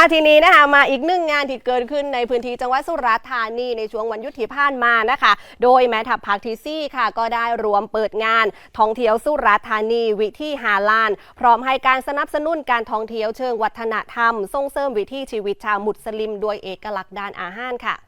อาทีนี้นะคะมาอีกหนึ่งงานที่เกิดขึ้นในพื้นที่จังหวัดสุราษฎร์ธานีในช่วงวันยุดที่ผ่านมานะคะ โดยแม่ทัพภาคที่ซี่ค่ะ ก็ได้รวมเปิดงานท่องเที่ยวสุราษฎร์ธานีวิถีฮาลาน พร้อมให้การสนับสนุนการท่องเที่ยวเชิงวัฒนธรรม ส่งเสริมวิถีชีวิตชาวมุสลิมโดยเอกลักษณ์ด้านอาหารค่ะ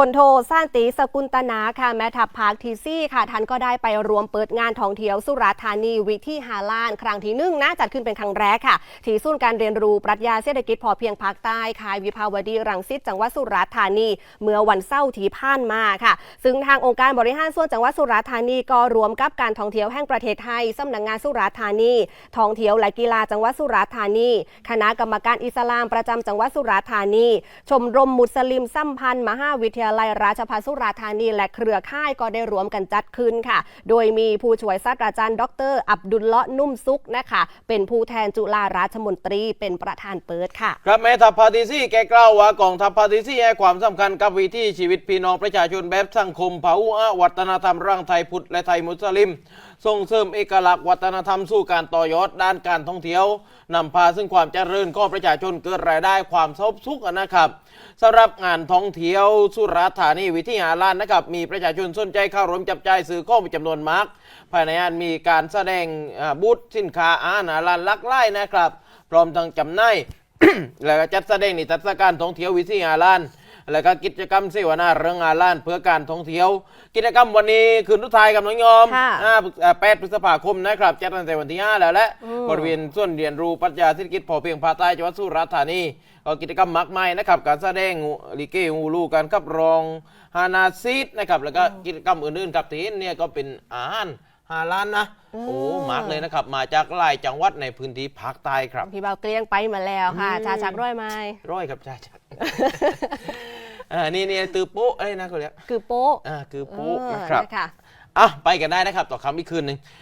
พลโทซ่านตีสกุลตนาค่ะแม่ทัพภาคทีซี่ค่ะท่านก็ได้ไปรวมเปิดงานท่องเที่ยวสุราษฎร์ธานีวิที่ฮาลาน ครั้งที่หนึ่งนะจัดขึ้นเป็นครั้งแรกค่ะ ที่ศูนย์การเรียนรู้ปรัชญาเศรษฐกิจพอเพียงภาคใต้คายวิภาวดีรังสิตจังหวัดสุราษฎร์ธานี เมื่อวันเสาร์ที่ผ่านมาค่ะ ซึ่งทางองค์การบริหารส่วนจังหวัดสุราษฎร์ธานีก็รวมกับการท่องเที่ยวแห่งประเทศไทยสำนักงานสุราษฎร์ธานีท่องเที่ยวและกีฬาจังหวัดสุราษฎร์ธานีคณะกรรมการอิสลามประจำจังหวัดสุราษฎร์ธานี ชมรมมุสลิมสัมพันธ์มหาวิทยาลัยราชภัฏสุราษฎร์ธานี และเครือข่ายก็ได้รวมกันจัดขึ้นค่ะ โดยมีผู้ช่วยศาสตราจารย์ ดร อับดุลเลาะนุ่มซุกนะคะ เป็นผู้แทนจุฬาราชมนตรีเป็นประธานเปิดค่ะ ครับแม่ทัพพาทิซี่แกกล่าวว่ากองทัพพาทิซี่ให้ความสำคัญกับวิถีชีวิตพี่น้องประชาชนแบบสังคมเผ่าอะวัฒนธรรมร่างไทยพุทธและไทยมุสลิม ส่งเสริมเอกลักษณ์วัฒนธรรมสู่การต่อยอดด้านการท่องเที่ยวนำพาซึ่งความเจริญของประชาชนเกิดรายได้ความสบสุขนะครับสำหรับงานท่องเที่ยวสุรรัฐธานีวิทยาลานนะครับมีประชาชนสนใจเข้าร่วมจับจ่ายซื้อข้อมูลจำนวนมากภายในงานมีการแสดงบูธสินค้าอาหารอาหารหลักไล่นะครับพร้อมทั้งจำหน่ายและจัดแสดงนิทรรศการท่องเที่ยววิทยาลาน แล้วก็กิจกรรมเสวนาเรื่องอาลานเพื่อการท่องเที่ยว กิจกรรมวันนี้คืนทุกทายกับน้องยอมค่ะห้าพฤษอ่าแปดพฤษภาคมนะครับจัดตั้งแต่วันที่ 5 แล้วและอืมบริเวณส่วนเรียนรู้ปรัชญาเศรษฐกิจพอเพียงภาคใต้จังหวัดสุราษฎร์ธานีก็กิจกรรมมากมายนะครับ การแสดงลิเกฮูลูการขับร้องฮานาซีดนะครับแล้วก็กิจกรรมอื่นๆครับที่เห็นเนี่ยก็เป็นอาหารฮาลานนะ โอ้มากเลยนะครับ มาจากหลายจังหวัดในพื้นที่ภาคใต้ครับ พี่เบาเกลี้ยงไปมาแล้วค่ะอืมชาชักร้อยไม้ร้อยครับใช่ใช่ อ่านี่นี่ตือโป๊ะเอ้ยนะเขาเรียกคือโป๊ะอ่าคือโป๊ะเออนะครับนะคะอะไปกันได้นะครับ ต่อคำอีกคืนหนึ่ง